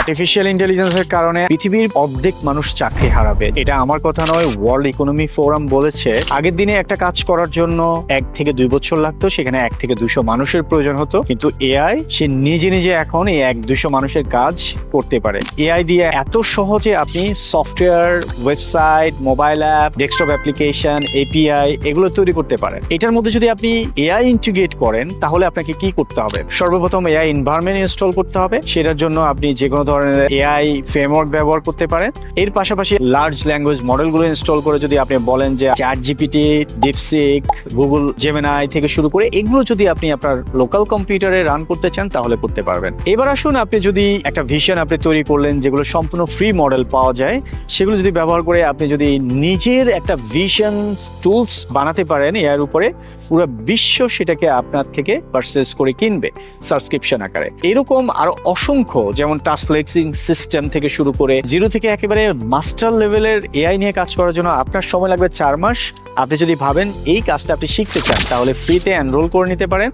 Artificial ইন্টেলিজেন্সের কারণে পৃথিবীর অর্ধেক মানুষ চাকরি হারাবে। এটা আমার কথা নয় ওয়ার্ল্ড ইকোনমি ফোরাম বলেছে। আগের দিনে একটা কাজ করার জন্য এক থেকে দুই বছর লাগতো, সেখানে এক থেকে দুশো মানুষের প্রয়োজন হতো। কিন্তু এআই, সে নিজে নিজে এখন এই এক দুশো মানুষের কাজ করতে পারে। এআই দিয়ে এত সহজে আপনি software, website, mobile app, desktop application API এগুলো তৈরি করতে পারেন। এটার মধ্যে যদি আপনি এআই ইন্টিগ্রেট করেন, তাহলে আপনাকে কি করতে হবে? সর্বপ্রথম এআই এনভায়রনমেন্ট ইনস্টল করতে হবে। সেটার জন্য আপনি যে কোনো ধরনের এআই ফ্রেমওয়ার্ক ব্যবহার করতে পারেন। এর পাশাপাশি লার্জ ল্যাঙ্গুয়েজ মডেলগুলো ইনস্টল করে যদি আপনি বলেন যে ChatGPT DeepSeek Google Gemini থেকে শুরু করে এগুলো যদি আপনি আপনার লোকাল কম্পিউটারে রান করতে চান, তাহলে করতে পারবেন। এবার আসুন আপনি যদি একটা ভিশন আপনি তৈরি করলেন, যেগুলো সম্পূর্ণ ফ্রি মডেল পাওয়া যায়, সেগুলো যদি ব্যবহার করে আপনি যদি নিজের একটা ভিশন টুলস বানাতে পারেন এর উপরে, পুরো বিশ্ব সেটাকে আপনার থেকে পারচেস করে কিনবে সাবস্ক্রিপশন আকারে। এরকম আরও অসংখ্য, যেমন ট্রান্সলেটিং সিস্টেম থেকে শুরু করে জিরো থেকে একেবারে মাস্টার লেভেলের এআই নিয়ে কাজ করার জন্য আপনার সময় লাগবে চার মাস। আপনি যদি ভাবেন এই কাজটা আপনি শিখতে চান, তাহলে ফ্রিতে এনরোল করে নিতে পারেন।